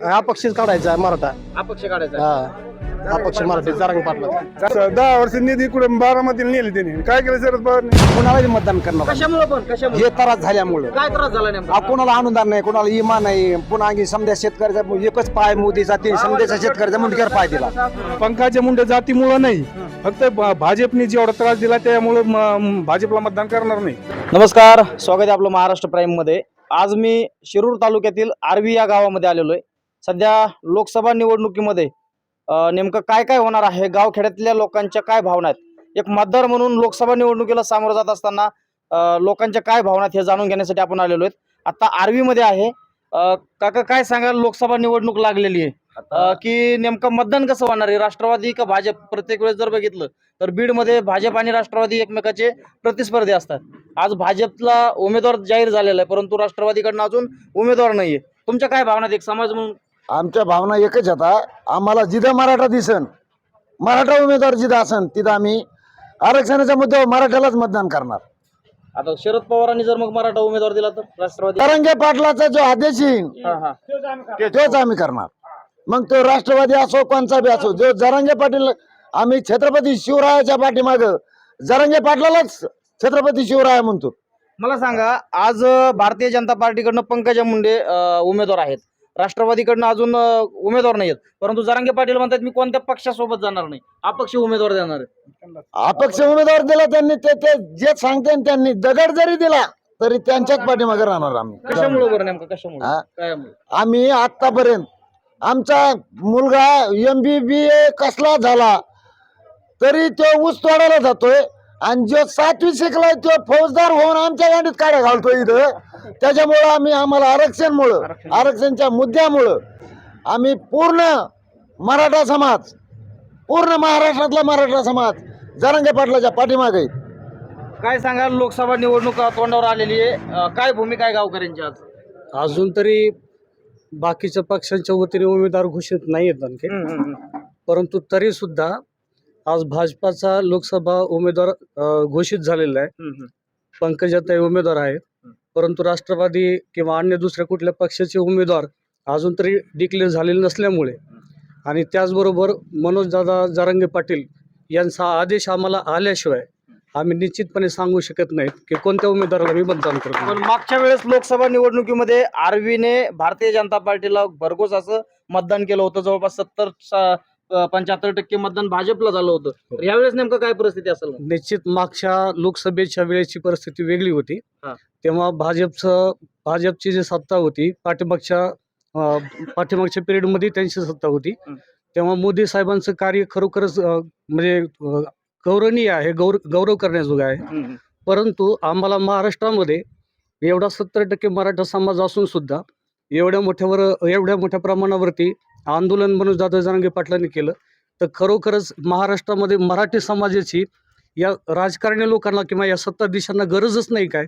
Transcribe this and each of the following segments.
हा पक्षीच काढायचा आहे मराठा. अपक्ष काढायचा हा हा. पक्ष मराठी जारंग पाटला दहा वर्ष निधी इकडे बारामतीला नेली त्यांनी. काय केलं शरद पवारने? कोणालाही मतदान करणार कशामुळे पण? कशामुळे? हे त्रास झाल्यामुळं. काय त्रास झाला नेमका? आ, कोणाला अनुदान नाही कोणाला इमान नाही. पुन्हा आणखी समजा शेतकऱ्याचा एकच पाय मोदीचा ते समजायचा शेतकऱ्याचा मुंडक्यावर पाय दिला. पंकजा मुंडे जातीमुळं नाही. फक्त भा- भाजपने जेवढा त्रास दिला त्यामुळं भाजपला मतदान करणार नाही. नमस्कार. स्वागत आहे आपलं महाराष्ट्र प्राईममध्ये आज मी शिरूर तालुक्यातील आर्वी या गावामध्ये आलेलो आहे. सध्या लोकसभा निवडणुकीमध्ये नेमकं काय काय होणार आहे? गावखेड्यातल्या लोकांच्या काय भावना आहेत? एक मतदार म्हणून लोकसभा निवडणुकीला सामोरं जात असताना लोकांच्या काय भावना आहेत हे जाणून घेण्यासाठी आपण आलेलो आहेत. आता आर्वीमध्ये आहे. काका काय सांगाल? लोकसभा निवडणूक लागलेली आहे. की नेमकं मतदान कसं होणार आहे? राष्ट्रवादी का भाजप? प्रत्येक वेळेस जर बघितलं तर बीडमध्ये भाजप आणि राष्ट्रवादी एकमेकाचे प्रतिस्पर्धी असतात. आज भाजपला उमेदवार जाहीर झालेला आहे परंतु राष्ट्रवादीकडनं अजून उमेदवार नाहीये. तुमच्या काय भावना आहेत? एक समाज म्हणून आमच्या भावना एकच होता आम्हाला जिथं मराठा दिसन मराठा उमेदवार जिथं असन तिथं आम्ही आरक्षणाच्या मुद्द्यावर मराठ्यालाच मतदान करणार. आता शरद पवारांनी जर मग मराठा उमेदवार दिला तर राष्ट्रवादी तरंगे पाटलाचा जो आदेश येईल हा हा. तोच आम्ही करणार. मग तो राष्ट्रवादी असो कोणचा बी असो जो जरंगे पाटील आम्ही छत्रपती शिवरायाच्या पाठीमाग जरंगे पाटलालाच छत्रपती शिवराया म्हणतो. मला सांगा आज अं, भारतीय जनता पार्टीकडनं पंकजा मुंडे अं, उमेदवार आहेत. राष्ट्रवादीकडनं अजून उमेदवार नाहीत परंतु जरांगे पाटील म्हणतात मी कोणत्या पक्षासोबत जाणार नाही? अपक्ष उमेदवार देणार आहे. अपक्ष उमेदवार दिला त्यांनी ते ते जे सांगते ना त्यांनी दगड जरी दिला तरी त्यांच्याच पाठीमागे राहणार आम्ही. कशामुळे बरं नेमकं? कशामुळे? हा? काय आम्ही आतापर्यंत आमचा मुलगा एम बी बी ए कसला झाला तरी तो ऊस तोडायला जातोय. आणि जो सातवी शिकलाय तो फौजदार होऊन आमच्या गाडीत काड्या घालतोय इथं. त्याच्यामुळं आम्ही आम्हाला आरक्षणमुळं आरक्षणच्या मुद्द्यामुळं आम्ही पूर्ण मराठा समाज पूर्ण महाराष्ट्रातला मराठा समाज जरंगे पाटलाच्या पाठीमागे. काय सांगाल लोकसभा निवडणूक तोंडावर आलेली आहे. काय भूमिका आहे गावकऱ्यांची आज? अजून तरी बाकीच्या पक्षांच्या वतीने उमेदवार घोषित नाही आहेत आणखी परंतु तरी सुद्धा आज भाजपाचा लोकसभा उमेदवार घोषित झालेला आहे. पंकजाताई उमेदवार आहेत. परंतु राष्ट्रवादी किंवा अन्य दुसऱ्या कुठल्या पक्षाचे उमेदवार अजून तरी डिक्लेअर झालेले नसल्यामुळे आणि त्याचबरोबर मनोजदादा जारंगे पाटील यांचा आदेश आम्हाला आल्याशिवाय आम्ही निश्चितपणे सांगू शकत नाहीत की कोणत्या उमेदवाराला मी मतदान करतो. पण मागच्या वेळेस लोकसभा निवडणुकीमध्ये आर्वीने भारतीय जनता पार्टीला भरघोस असं मतदान केलं होतं. जवळपास सत्तर पंच्याहत्तर टक्के मतदान भाजपला झालं होतं तर यावेळेस नेमकं काय परिस्थिती असेल? निश्चित मागच्या लोकसभेच्या वेळेची परिस्थिती वेगळी होती हा. तेव्हा भाजपचं भाजपची जी सत्ता होती पाठीमागच्या पाठीमागच्या पिरियडमध्ये त्यांची सत्ता होती हं. तेव्हा मोदी साहेबांचं कार्य खरोखरच म्हणजे गौरवनीय आहे गौर गौरव करण्याजोगं आहे परंतु आम्हाला महाराष्ट्रामध्ये एवढा सत्तर टक्के मराठा समाज असून सुद्धा एवढ्या मोठ्यावर एवढ्या मोठ्या प्रमाणावरती आंदोलन म्हणून दादा जरांगे पाटलांनी केलं तर खरोखरच महाराष्ट्रामध्ये मराठी समाजाची या राजकारणी लोकांना किंवा या सत्ताधीशांना गरजच नाही काय?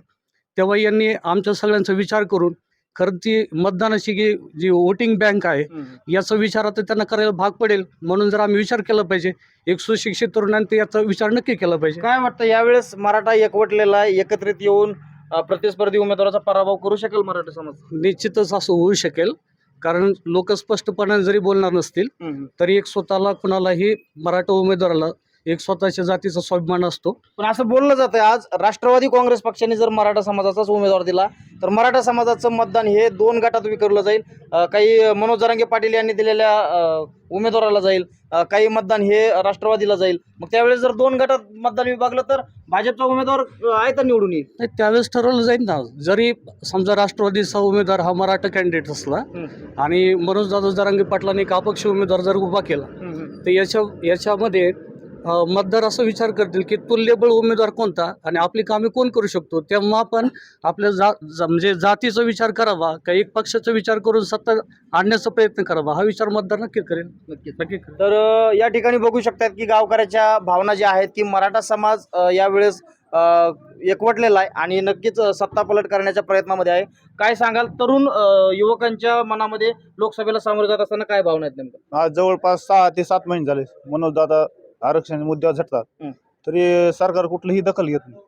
तेव्हा यांनी आमच्या सगळ्यांचा विचार करून खरं ती मतदानाची जी जी वोटिंग बँक आहे याचा विचार आता त्यांना करायला भाग पडेल म्हणून जर आम्ही विचार केला पाहिजे एक सुशिक्षित तरुणांनी याचा विचार नक्की केला पाहिजे. काय वाटतं यावेळेस मराठा एकवटलेला आहे एकत्रित येऊन प्रतिस्पर्धी उमेदवाराचा पराभव करू शकेल मराठा समाज? निश्चितच असं होऊ शकेल. कारण लोक स्पष्टपणे जरी बोलणार नसतील तरी एक स्वतःला कुणालाही मराठा उमेदवाराला एक स्वतःच्या जातीचा स्वाभिमान असतो. पण असं बोललं जातंय आज राष्ट्रवादी काँग्रेस पक्षाने जर मराठा समाजाचाच उमेदवार दिला तर मराठा समाजाचं मतदान हे दोन गटात विखरलं जाईल. काही मनोज जरांगे पाटील यांनी दिलेल्या उमेदवाराला जाईल. काही मतदान हे राष्ट्रवादीला जाईल. मग त्यावेळेस जर दोन गटात मतदान विभागलं तर भाजपचा उमेदवार आहे तर निवडून येईल. नाही त्यावेळेस ठरवलं जाईल ना. जरी समजा राष्ट्रवादीचा उमेदवार हा मराठा कॅन्डिडेट असला आणि मनोज दादा जरांगे पाटलांनी एक अपक्ष उमेदवार जर उभा केला तर याच्या याच्यामध्ये मतदार असा विचार करतील की तुल्यबळ उमेदवार कोणता आणि आपली कामे कोण करू शकतो? तेव्हा आपण आपल्या जा जा- म्हणजे जातीचा विचार करावा का एक पक्षाचा विचार करून सत्ता आणण्याचा प्रयत्न करावा हा विचार मतदार नक्की करेल. नक्कीच नक्की करेल. तर या ठिकाणी बघू शकतात की गावकऱ्याच्या भावना ज्या आहेत की मराठा समाज यावेळेस एकवटलेला आहे आणि नक्कीच अ, सत्तापलट करण्याच्या प्रयत्नामध्ये आहे. काय सांगाल? तरुण युवकांच्या मनामध्ये लोकसभेला सामोरे जात असताना काय भावना आहेत नेमकं? आज जवळपास सहा ते सात महिने झाले. मनोज दादा आरक्षण मुद्द्यावर झटतात. तरी सरकार कुठलीही दखल घेत नाही.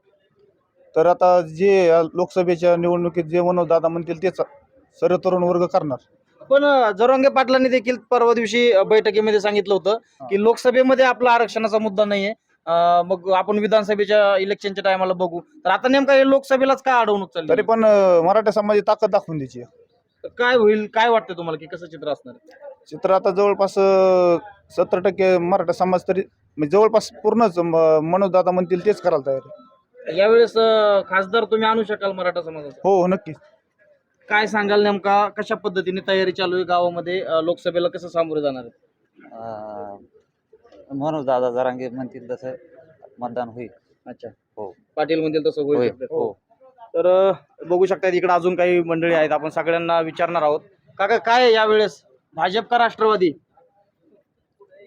तर आता जे लोकसभेच्या निवडणुकीत जे मनोज दादा म्हणतील तेच सर्व तरुण वर्ग करणार. पण जरांगे पाटलांनी देखील परवा दिवशी बैठकीमध्ये सांगितलं होतं की लोकसभेमध्ये आपला आरक्षणाचा मुद्दा नाहीये. अं, मग आपण विधानसभेच्या इलेक्शनच्या टायमाला बघू. तर आता नेमका हे लोकसभेलाच काय अडवणूक तरी चालली पण अं, मराठा समाजाची ताकद दाखवून द्यायची काय होईल काय वाटतं तुम्हाला की कसं चित्र असणार आहे? चित्र आता जवळपास सत्तर टक्के मराठा समाज तरी म्हणजे जवळपास पूर्णच मनोजदादा म्हणतील तेच करायला तयार आहे. यावेळेस अं, खासदार तुम्ही आणू शकाल मराठा समाजाचा? हो हो नक्की काय सांगाल नेमका कशा पद्धतीने तयारी चालू आहे गावामध्ये? अं, लोकसभेला कसं सामोरे जाणार आहे? म्हणून दादा जरांगे म्हणतील तसं मतदान होईल. अच्छा. हो. पाटील म्हणतील तसं होईल हो. तर अं, बघू शकता इकडे अजून काही मंडळी आहेत. आपण सगळ्यांना विचारणार आहोत. काका काय आहे यावेळेस? भाजप का राष्ट्रवादी?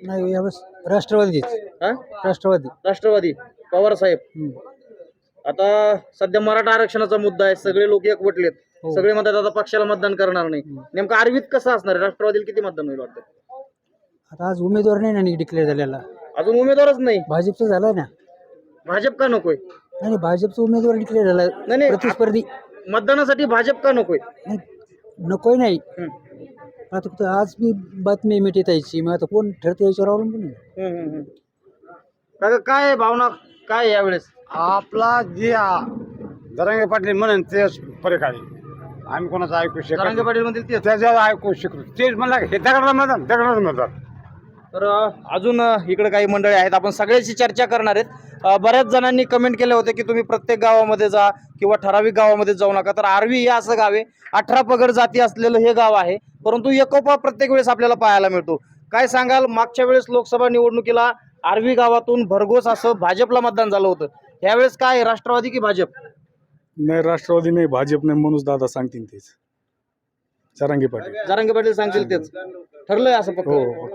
नाही यावेळेस राष्ट्रवादीच. हा? राष्ट्रवादी. राष्ट्रवादी. पवार साहेब. आता सध्या मराठा आरक्षणाचा मुद्दा आहे सगळे लोक एकवटलेत. हो. सगळे म्हणतात आता पक्षाला मतदान करणार नाही. नेमकं आरवीत कसं असणार आहे? राष्ट्रवादीला किती मतदान होईल वाटतं? आता आज उमेदवार नाही ना डिक्लेअर झालेला. अजून उमेदवारच नाही. भाजपचा झाला ना. भाजप का नकोय? नाही भाजपचा उमेदवार डिक्लेअर झाला नाही नाही. प्रतिस्पर्धी. मतदानासाठी भाजप का नकोय? नाही, नकोय नाही. हम्म. आता फक्त आज मी बातमी मिठीत यायची मग आता कोण ठरते याच्यावर अवलंबून आहे. हम्म, हम्म, हम्म. काका काय आहे भावना? काय आहे यावेळेस? आपला जे दरंगे पाटील म्हणून तेच फरक आहे. आम्ही कोणाचं ऐकू शकत पाटील म्हणतील तेच. त्याच्यावर ऐकू शकतो तेच म्हणला हे दगडाला मतदान दगडाला मतदान तर अजून इकडे काही मंडळी आहेत. आपण सगळ्याशी चर्चा करणार आहेत. बऱ्याच जणांनी कमेंट केले होते की तुम्ही प्रत्येक गावामध्ये जा किंवा ठराविक गावामध्ये जाऊ नका. तर आरवी हे असं गाव आहे. अठरा पगड जाती असलेलं हे गाव आहे. परंतु एकोपा प्रत्येक वेळेस आपल्याला पाहायला मिळतो. काय सांगाल? मागच्या वेळेस लोकसभा निवडणुकीला आरवी गावातून भरघोस असं भाजपला मतदान झालं होतं. यावेळेस काय? राष्ट्रवादी की भाजप? नाही राष्ट्रवादी नाही भाजप नाही म्हणून दादा सांगतील तेच. जरांगे पाटील. जरांगे पाटील सांगतील तेच. ठरलंय असं फक्त हो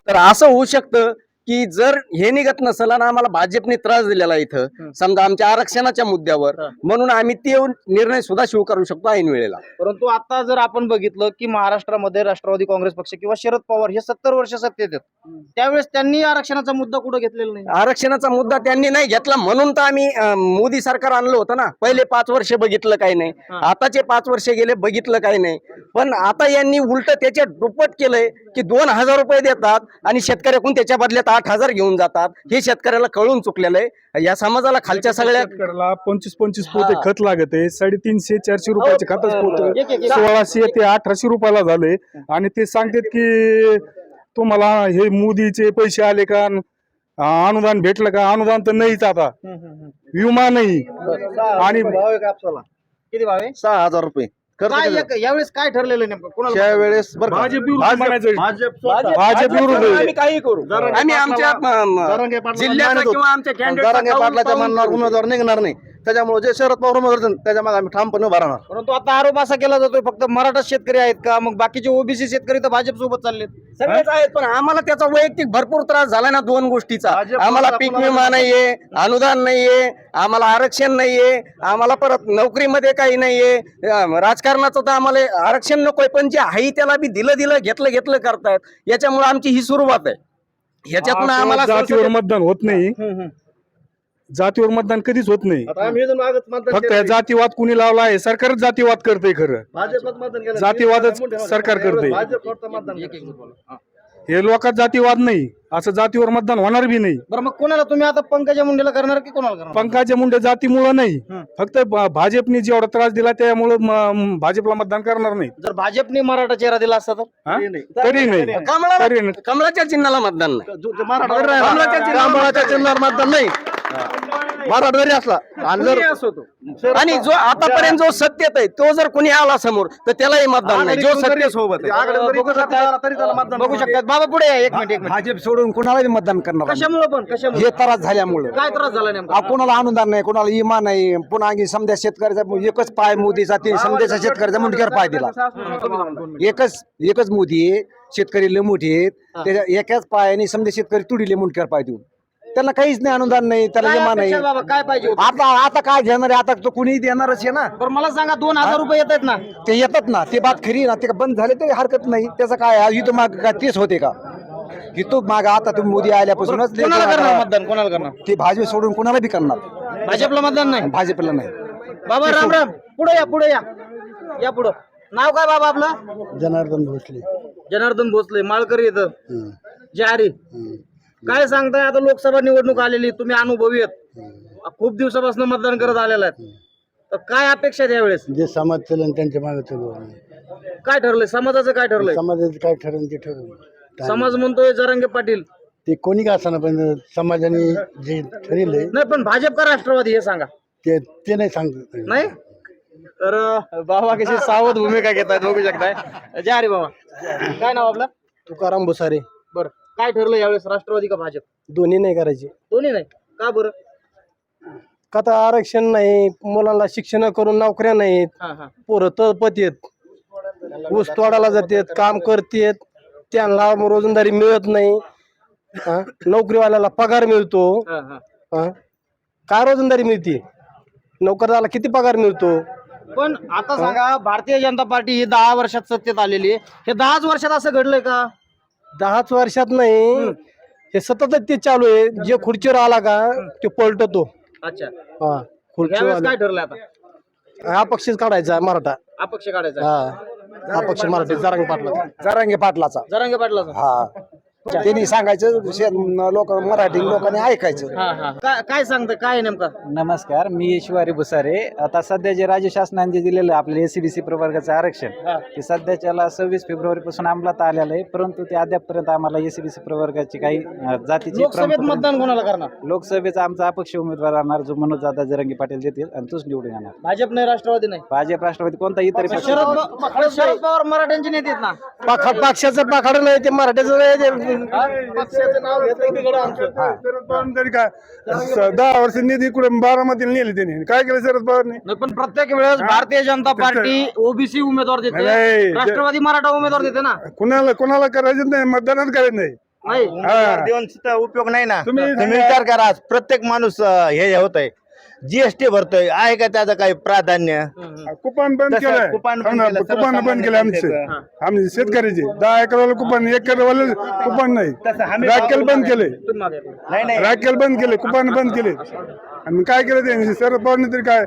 तर असं होऊ शकतं की जर हे निघत नसेल आणि आम्हाला भाजपने त्रास दिलेला इथं. समजा आमच्या आरक्षणाच्या मुद्द्यावर. म्हणून आम्ही ते निर्णय सुद्धा स्वीकारू शकतो ऐन वेळेला. परंतु आता जर आपण बघितलं की महाराष्ट्रामध्ये राष्ट्रवादी काँग्रेस पक्ष किंवा शरद पवार हे सत्तर वर्ष सत्तेत आहेत. त्यावेळेस त्यांनी आरक्षणाचा मुद्दा कुठं घेतलेला नाही? आरक्षणाचा मुद्दा त्यांनी नाही घेतला म्हणून तर आम्ही मोदी सरकार आणलं होतं ना. पहिले पाच वर्ष बघितलं काही नाही. आताचे पाच वर्ष गेले बघितलं काही नाही. पण आता यांनी उलट त्याच्या दुप्पट केलंय की दोन हजार रुपये देतात आणि शेतकऱ्याकडून त्याच्या बदल्यात आठ हजार घेऊन जातात. हे शेतकऱ्याला कळून चुकलेलं आहे. या समाजाला खालच्या सगळ्या शेतकऱ्याला पंचवीस पंचवीस पोते हा. खत लागत आहे साडेतीनशे चारशे रुपयाचे खतच पोत. सोळाशे ते अठराशे रुपयाला झाले. आणि ते सांगतात की तुम्हाला हे मोदीचे पैसे आले का? अनुदान भेटलं का? अनुदान तर नाहीच आता. विमा नाही. आणि किती भाव आहे? सहा हजार रुपये. काय एक- यावेळेस काय ठरलेलं नेमकं? कोणाला त्यावेळेस भाजप विरुद्ध म्हणायचं भाजप विरुद्ध आम्ही काही करू. आम्ही आमच्या अं, जिल्ह्याचा किंवा आमच्या कॅन्डिडेटचा पाटलाच्या मनावर उमेदवार निघणार नाही. त्याच्यामुळे जे शरद पवार उमेदवार आहेत, त्याच्यामागे आम्ही ठामपणे उभा राहणार. परंतु आता आरोप असा केला जातोय फक्त मराठा शेतकरी आहेत का? मग बाकीचे ओबीसी शेतकरी तर भाजप सोबत चाललेत. सगळेच आहेत पण आम्हाला त्याचा वैयक्तिक भरपूर त्रास झाला ना दोन गोष्टीचा. भाजप आम्हाला पीक विमा नाहीये अनुदान नाहीये आम्हाला आरक्षण नाहीये आम्हाला परत नोकरीमध्ये काही नाहीये. अं, राजकारणाचं तर आम्हाला आरक्षण नकोय पण जे आहे त्याला बी दिलं दिलं घेतलं घेतलं करतायत. याच्यामुळे आमची ही सुरुवात आहे. ह्याच्यातून आता आम्हाला जातीवर मतदान होत नाही. जातीवर मतदान कधीच होत नाही आता आम्ही इथून मागच मतदान फक्त केलं. जातीवाद कुणी लावला आहे सरकारच जातीवाद करते खरं भाजपलाच मतदान केलं. जातीवादच. सरकार करते. भाजप फक्त मतदान एक- केलं. एक बोला. हा. लोकात जातीवाद नाही असं जातीवर मतदान होणार बी नाही बरं मग कोणाला तुम्ही आता पंकजा मुंडेला करणार की कोणाला करणार पंकजा मुंडे जातीमुळं नाही हं. फक्त भा- भाजपने जेवढा त्रास दिला त्यामुळं म- भाजपला मतदान करणार नाही जर भाजपने मराठा चेहरा दिला असता तर हा? तरी नाही. तरी नाही कमळाला तरी नाही. कमळाच्या चिन्हाला मतदान नाही जो- जो मराठा जरी राहिला, कमळाच्या चिन्हावर मतदान नाही मराठा जरी असला आणि जर आणि जो आतापर्यंत जो सत्तेत आहे तो जर कोणी आला समोर तर त्यालाही मतदान नाही. जो सत्य सोबत बघू शकतात बाबा पुढे या. एक मिनिट एक मिनिट. भाजप सोडून कुणाला मतदान करणार कशामुळे पण? कशामुळे? हे त्रास झाल्यामुळं. काय त्रास झाला नेमका? कोणाला अनुदान नाही कोणाला इमा नाही. पुन्हा आणखी समजा शेतकऱ्याचा एकच पाय मोदीचा ते समजाच्या शेतकऱ्याचा मुंडक्यावर पाय दिला. एकच एकच मोदी आहे शेतकरी लय मोठी आहेत. त्याच्या एकाच पायाने समजा शेतकरी तुडीले मुंडक्यावर पाय देऊन. त्यांना काहीच नाही अनुदान नाही त्याला काय इमा नाही. अपेक्षा बाबा? काय पाहिजे होतं? आता आता काय घेणार आहे? आता तो कुणी देणारच आहे ना. बरं मला सांगा दोन हजार रुपये येत आहेत ना? ते येतात ना. ते बात खरी ना. ते बंद झाले तरी हरकत नाही. त्याचं काय आहे? इथं माग काय तेच होते का? इथं माग आता तुम्ही मोदी आल्यापासूनच ते कोणाला करणार मतदान? कोणाला करणार? ते भाजप सोडून कोणाला बी करणार? भाजपला मतदान नाही? भाजपला नाही. बाबा राम राम. पुढे या पुढे या. या पुढं. नाव काय बाबा आपलं? जनार्दन भोसले. जनार्दन भोसले माळकरी येतं जारी. काय सांगताय? आता लोकसभा निवडणूक आलेली तुम्ही अनुभवी आहेत. खूप दिवसापासून मतदान करत आलेला आहेत. तर काय अपेक्षा आहे यावेळेस? जे समाज चलन त्यांच्या मागे चालू काय ठरलंय? समाजाचं काय ठरलंय? समाजाचं काय ठरवून ते ठरवून समाज म्हणतोय जरांगे पाटील. ते कोणी का असणार पण समाजाने जे ठरले नाही पण भाजप का राष्ट्रवादी हे सांगा. ते ते नाही सांगत. नाही? तर बाबा कशी सावध भूमिका घेतात बघू शकताय. जा रे बाबा. काय नाव आपलं? तुकाराम भुसारे. बरं. काय ठरलं यावेळेस राष्ट्रवादी का भाजप? दोन्ही नाही करायचे. दोन्ही नाही. का बरं? का तर आरक्षण नाही मुलांना शिक्षण करून नोकऱ्या नाहीत. हा हा. पोरं तळपत येत. ऊस तोडायला जातात काम करतेत. त्यांना रोजंदारी मिळत नाही. हा? नोकरीवाल्याला पगार मिळतो. हा हा. हा? काय रोजंदारी मिळते? नोकरदाराला किती पगार मिळतो? पण आता सांगा भारतीय जनता पार्टी ही दहा वर्षात सत्तेत आलेली आहे. हे दहाच वर्षात असं घडलंय का? दहाच वर्षात नाही. हे सततच ते चालू आहे. जे खुर्चीवर आला का ते पलटतो. अच्छा. हा यावेळेस खुर्चीवर काय ठरलं आता? हा पक्षच काढायचा मराठा. अपक्ष काढायचा. हा हा पक्ष मराठी जरांग पाटला जरांगे पाटलाचा. जरांगे पाटलाचा. हा. त्यांनी सांगायचं लोक मराठी लोकांनी ऐकायचं. हा हा. काय काय सांगतं काय आहे नेमका? नमस्कार मी शिवारी भुसारे. आता सध्या जे राज्य शासनाने जे दिलेलं आहे आपल्या एसीबीसी प्रवर्गाचं आरक्षण हा. ते सध्याच्याला सव्वीस फेब्रुवारी पासून अंमलात आलेलं आहे. परंतु ते अद्यापपर्यंत आम्हाला एसीबीसी प्रवर्गाची काही अं, जातीची लोकसभेत प्रमाणपत्र- मतदान कोणाला करणार? लोकसभेचा आमचा अपक्ष उमेदवार राहणार जो मनोज दादा जरंगी पाटील देतील आणि तोच निवडून येणार. भाजप नाही राष्ट्रवादी नाही. भाजप राष्ट्रवादी कोणता इतर पक्ष शरद पवार मराठ्यांचे नेते आहेत ना. पाखा पक्षाचं पाखाड नाही ते मराठ्याचं तरी काय दहा वर्ष निधी कुठे बारामतीला नेली त्यांनी. काय केलं शरद पवारने? नाही पण प्रत्येक वेळेस भारतीय जनता पार्टी ओबीसी उमेदवार देते. नाही, राष्ट्रवादी मराठा उमेदवार देते ना. कुणाला कुणाला करायचं नाही मतदानच करायचं नाही. नाही. हा. देऊन सुद्धा उपयोग नाही ना. तुम्ही तुम्ही विचार करा प्रत्येक माणूस अं, हे होत आहे जीएसटी भरतोय. आहे का त्याचं काही प्राधान्य? कुपन बंद तसं केलंय. कुपन बंद हो केलं, कुपन बंद केलं आमचे. आमचे शेतकऱ्याचे दहा एकरवाले कुपन एकरवाले कुपन नाही. हमी राखेल बंद केले. नाही नाही. राखेल बंद केले कुपन बंद केले. आणि काय केलं ते शरद पवारने तरी काय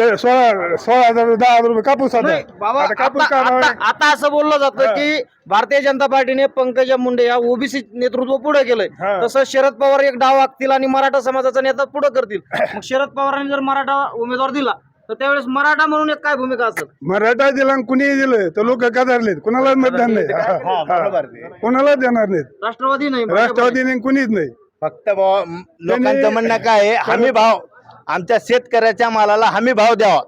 ते सोळा सोळा हजार दहा हजार रुपये कापूस आता नाही, बाबा आता कापूस आता- काय भाव आहे? आता आता असं बोललं जातं की भारतीय जनता पार्टीने पंकजा मुंडे या ओबीसी नेतृत्व पुढे केलंय. हा. तसं शरद पवार एक डाव आखतील आणि मराठा समाजाचा नेता पुढे करतील. मग शरद पवारांनी जर मराठा उमेदवार दिला तर त्यावेळेस मराठा म्हणून एक काय भूमिका असेल? मराठा दिला आणि कुणीही दिलं तर लोक कदारलेत कुणालाच मतदान नाही. हा, बरोबर ते. कुणालाच देणार नाहीत. राष्ट्रवादी नाही भाजप नाही. राष्ट्रवादीने कुणीच नाही. फक्त बुवा, म, लोकांचं म्हणणं काय आहे हमी भाव आमच्या शेतकऱ्याच्या मालाला हमी भाव द्यावा.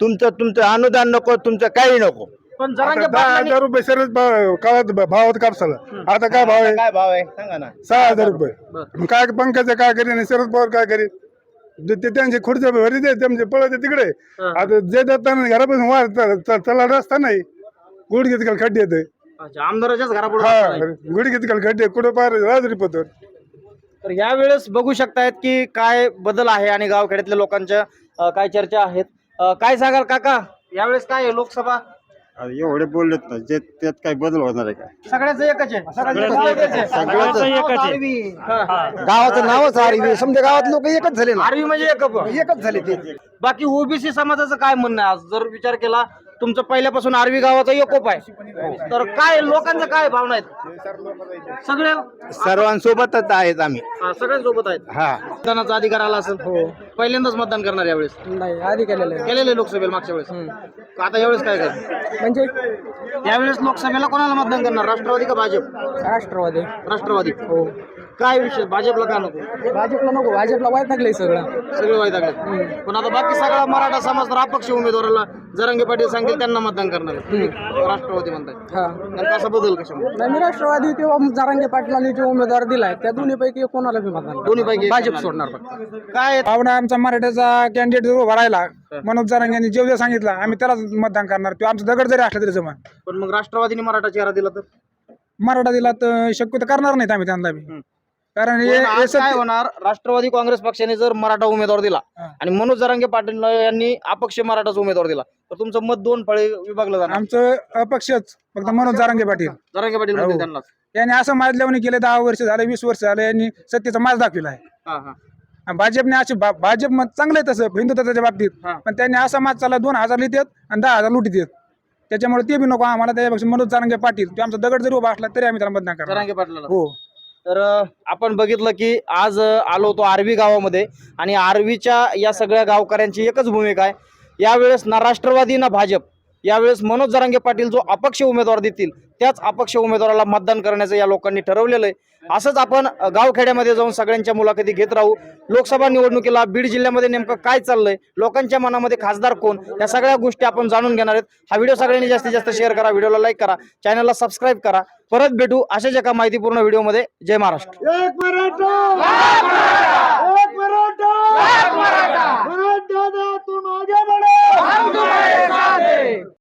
तुमचं तुमचं अनुदान नको तुमचं काही नको. पण जरांगे दहा हजार रुपये सरच भाव- काळात भावात कापसाला. आता काय भाव आहे? काय भाव आहे? सांगा ना. सहा हजार रुपये. मग काय पंकज काय करेन आणि शरद पवार काय करेन? ते- ते त्यांचे खुर्च्या भरी दे त्यांचे पळत तिकडे. आता जे जाताना घरापासून वार चला रस्ता नाही गुडघेत काल खड्डे येते अच्छा, आमदाराच्याच घरापुढे हा. गुडघेत काल खड्डे कुठं पार राजरी पत्र तर यावेळेस बघू शकतायत की काय बदल आहे आणि गावखेड्यातल्या लोकांच्या अं, काय चर्चा आहेत. अं, काय सांगाल काका? यावेळेस काय आहे लोकसभा? एवढे बोललेत ना जे त्यात काही बदल होणार आहे का? सगळ्याच एकच आहे. सगळ्याचं एकच आहे. गावाचं नावच आरवी. समजा गावात लोक एकच झाले ना. आरवी म्हणजे एकच. एकच झाले ते. बाकी ओबीसी समाजाचं काय म्हणणं आहे? आज जर विचार केला तुमचं पहिल्यापासून आरवी गावाचा एकोप आहे. तर काय लोकांचं काय भावना आहेत? सगळे? सर्वांसोबतच आहेत आम्ही. हा, सगळ्यांसोबत आहेत? हा. मतदानाचा अधिकार आला असेल. हो. पहिल्यांदाच मतदान करणार यावेळेस? नाही आधी केलेलं केलेले लोकसभेला मागच्या वेळेस. आता यावेळेस काय काय म्हणजे? यावेळेस लोकसभेला कोणाला मतदान करणार? राष्ट्रवादी का भाजप? राष्ट्रवादी. राष्ट्रवादी. हो. काय विषय? भाजपला का नको? भाजपला नको. भाजपला वाईट लागलंय सगळं. सगळे वाईट लागले पण आता बाकी सगळा मराठा समाज तर अपक्ष उमेदवाराला जरांगे पाटील सांगतील त्यांना मतदान करणार. तुम्ही राष्ट्रवादी म्हणताय. हा. तर कसा बदल कशामुळे नाही मी राष्ट्रवादी किंवा जरांगे पाटलांनी जो उमेदवार दिलाय त्या दोन्ही पैकी कोणाला बी मतदान दोन्ही पैकी भाजप सोडणार फक्त. काय भावना आमचा मराठ्याचा कॅन्डिडेट जर उभा राहिला मनोज जरांगे जेव जे सांगितलं आम्ही त्यालाच मतदान करणार. किंवा आमचं दगड जरी असलं तरी जमा पण मग राष्ट्रवादीने मराठा चेहरा दिला तर? मराठा दिला तर शक्यतो करणार नाहीत आम्ही त्यांना बी. कारण हे- पण हे आज सत्य- काय होणार? राष्ट्रवादी काँग्रेस पक्षाने जर मराठा उमेदवार दिला हा. आणि मनोज जरांगे पाटील यांनी अपक्ष मराठाचा उमेदवार दिला तर तुमचं मत दोन फळे विभागलं जाणार. आमचं अपक्षच फक्त मनोज जारांगे पाटील. जरांगे पाटील म्हणतील हो. त्यांनाच. यांनी असं माजल्याने केले दहा वर्ष झाले वीस वर्ष झाले यांनी सत्तेचा माज दाखविला आहे. हा हा. आणि भाजपने असे भा- भाजप मत चांगलं आहे तसं हिंदुत्वाच्या बाबतीत. हा. पण त्यांनी असा माज चालला दोन हजार लिहितात आणि दहा हजार लुटीत त्याच्यामुळे ते बी नको आम्हाला त्याच्यापेक्षा मनोज जारंगे पाटील तो आमचा दगड जरी उभा असला तरी आम्ही त्याला मतदान करणार. जरांगे पाटलाला. हो. तर आपण बघितलं की आज आलो होतो आर्वी गावामध्ये आणि आर्वीच्या या सगळ्या गावकऱ्यांची एकच भूमिका आहे. यावेळेस ना राष्ट्रवादी ना भाजप. यावेळेस मनोज जरांगे पाटील जो अपक्ष उमेदवार देतील त्याच अपक्ष उमेदवाराला मतदान करण्याचं या लोकांनी ठरवलेलं आहे. असंच आपण गावखेड्यामध्ये जाऊन सगळ्यांच्या मुलाखती घेत राहू. लोकसभा निवडणुकीला बीड जिल्ह्यामध्ये नेमकं काय चाललंय? लोकांच्या मनामध्ये खासदार कोण? या सगळ्या गोष्टी आपण जाणून घेणार आहेत. हा व्हिडिओ सगळ्यांनी जास्तीत जास्त शेअर करा व्हिडिओला लाईक करा चॅनलला सबस्क्राईब करा. परत भेटू अशाच एका माहितीपूर्ण व्हिडिओमध्ये. जय महाराष्ट्र. एक मराठा! एक मराठा! मराठा! तू मागे बढो!